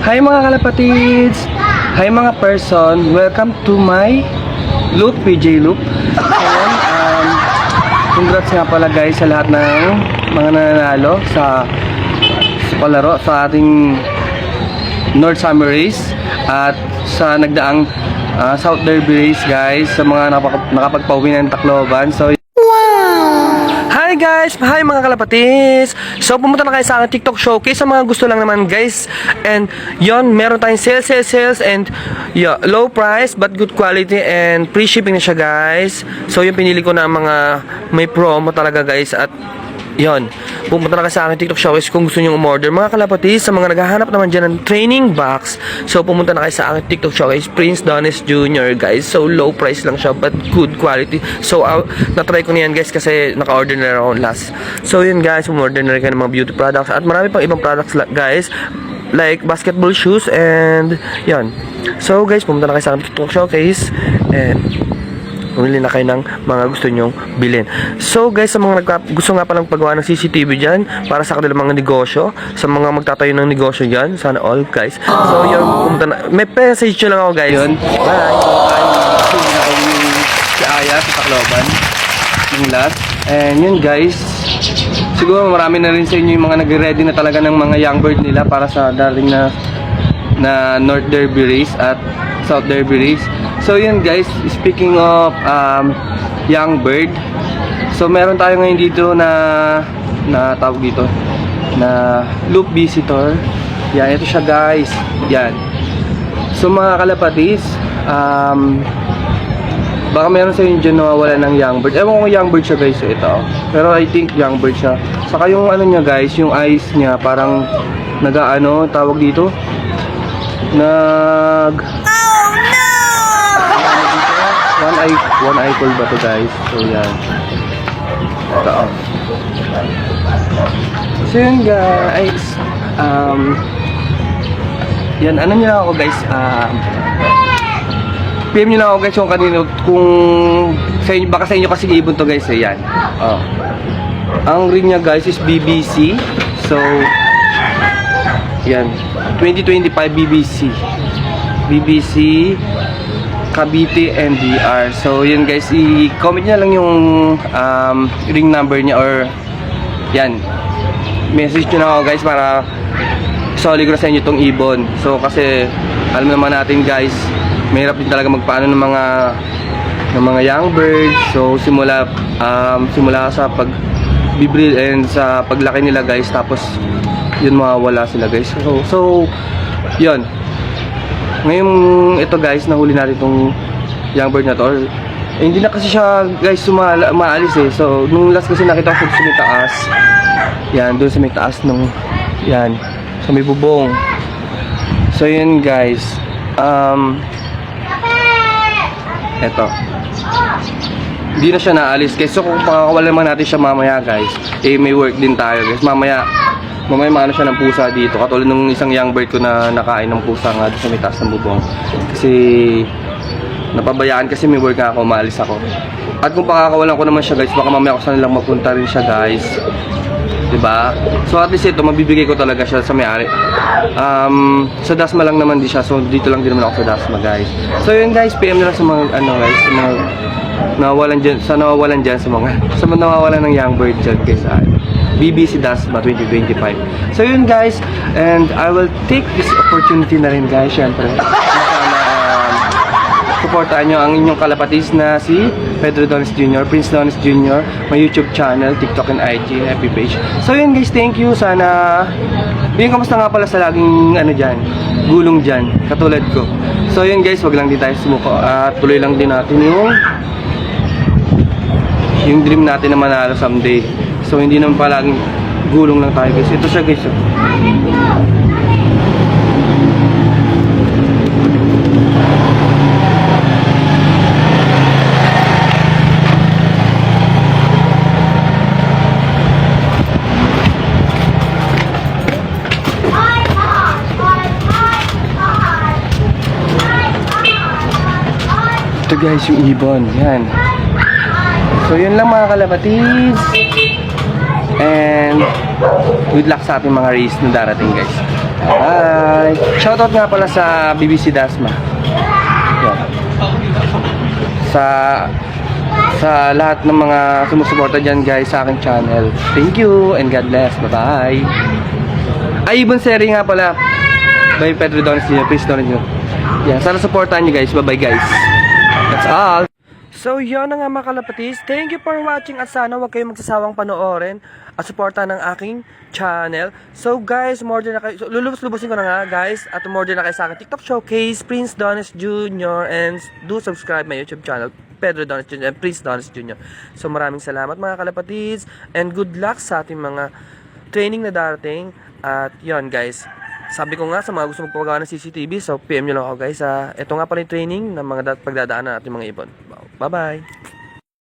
Hi mga kalapatids! Hi mga person! Welcome to my Loop, PJ Loop. Ngayon, um, congrats nga pala guys sa lahat ng mga nananalo sa, sa palaro sa ating North Summer Race at sa nagdaang ah, South Derby Race guys sa mga nakapag- nakapagpauwi ng Tacloban. So, Hi guys! Hi mga kalapatis! So pumunta na kayo sa aking TikTok showcase sa mga gusto lang naman guys. And yon meron tayong sales, sales, sales and yeah, low price but good quality and free shipping na siya guys. So yung pinili ko na mga may promo talaga guys at yon pumunta na kayo sa aking TikTok showcase kung gusto nyo umorder. Mga kalapatis, sa mga naghahanap naman dyan ng training box, so pumunta na kayo sa aking TikTok showcase, Prince Donis Jr. guys. So low price lang siya but good quality. So uh, na-try ko niyan guys kasi naka-order na rin ako last. So yun guys, umorder na rin kayo ng mga beauty products at marami pang ibang products guys like basketball shoes and yan. So guys, pumunta na kayo sa aking TikTok showcase and Pumili na kayo ng mga gusto nyong bilhin. So guys, sa mga nagka- gusto nga palang paggawa ng CCTV dyan, para sa kanilang mga negosyo, sa mga magtatayo ng negosyo dyan, sana all guys. So yun, pumunta na. May message nyo lang ako guys. Yun. Bye. Si Aya sa Tacloban. Yung last. And yun guys, siguro marami na rin sa inyo yung mga nagre-ready na talaga ng mga young bird nila para sa daring na na North Derby Race at South Derby Race. So yun guys, speaking of um, young bird, so meron tayo ngayon dito na na tawag dito na loop visitor. Yan, ito siya guys. Yan. So mga kalapatis, um, baka meron sa inyo dyan nawawala ng young bird. Ewan ko young bird siya guys, so ito. Pero I think young bird siya. Saka yung ano niya guys, yung eyes niya parang nag-ano, tawag dito, nag one eye one eye call ba to guys? So yan. Ito oh. so yun guys. Um yan ano nyo ako guys um PM nyo lang ako guys kung kanino kung sa inyo baka sa inyo kasi ibon to guys eh yan. Oh. ang ring niya guys is BBC so yan. 2025 BBC BBC Cavite NDR. So, yun guys, i-comment nyo lang yung um, ring number niya or yan. Message nyo na ako guys para solid ko sa inyo itong ibon. So, kasi alam naman natin guys, mahirap din talaga magpaano ng mga ng mga young birds. So, simula um, simula sa pag bibreed and sa paglaki nila guys tapos yun mawawala sila guys. So, so yun. Ngayon ito guys, nahuli natin itong young bird na to. Or, eh, hindi na kasi siya guys sumala, maalis eh. So, nung last kasi nakita ko sa may taas. Yan, doon sa may taas nung yan, sa may bubong. So, yun guys. Um, eto. Hindi na siya naalis guys. So, kung pakakawalan naman natin siya mamaya guys, eh may work din tayo guys. Mamaya, mamaya maano siya ng pusa dito. Katulad nung isang young bird ko na nakain ng pusa nga sa may taas ng bubong. Kasi, napabayaan kasi may work nga ako, maalis ako. At kung pakakawalan ko naman siya guys, baka mamaya ako sa nilang mapunta rin siya guys. 'Di ba? So at least ito mabibigay ko talaga siya sa may-ari. Um, sa Dasma lang naman di siya. So dito lang din naman ako sa Dasma, guys. So yun guys, PM na lang sa mga ano guys, sa mga nawawalan diyan, sa nawawalan diyan sa mga sa mga nawawalan ng young bird dyan guys. ah, BBC Dasma 2025. So yun guys, and I will take this opportunity na rin guys, syempre. um, supportahan nyo ang inyong kalapatis na si Pedro Donis Jr., Prince Donis Jr., my YouTube channel, TikTok and IG, happy page. So yun guys, thank you. Sana, yun kamusta nga pala sa laging ano dyan, gulong dyan, katulad ko. So yun guys, wag lang din tayo sumuko at tuloy lang din natin yung yung dream natin na manalo someday. So hindi naman palaging gulong lang tayo guys. Ito siya guys. oh. Ito guys, yung ibon. Yan. So, yun lang mga kalapatids. And, good luck sa ating mga race na darating guys. Bye! Shoutout nga pala sa BBC Dasma. Yan. Sa sa lahat ng mga sumusuporta dyan guys sa aking channel. Thank you and God bless. Bye-bye. Ay, Ibon nga pala. By Pedro Donis. Please Jr. Yan, sana supportahan nyo guys. Bye-bye guys. That's all. So yun na nga mga kalapatis. Thank you for watching at sana huwag kayong magsasawang panoorin at suporta ng aking channel. So guys, more na kayo. So, lulubos-lubusin ko na nga guys at more na kayo sa aking TikTok showcase, Prince Donis Jr. and do subscribe my YouTube channel, Pedro Donis Jr. and Prince Donis Jr. So maraming salamat mga kalapatids and good luck sa ating mga training na darating. At yon guys, sabi ko nga sa mga gusto magpapagawa ng CCTV, so PM nyo lang ako guys. Uh, ito nga pala yung training ng mga pagdadaanan natin mga ibon. Bye-bye!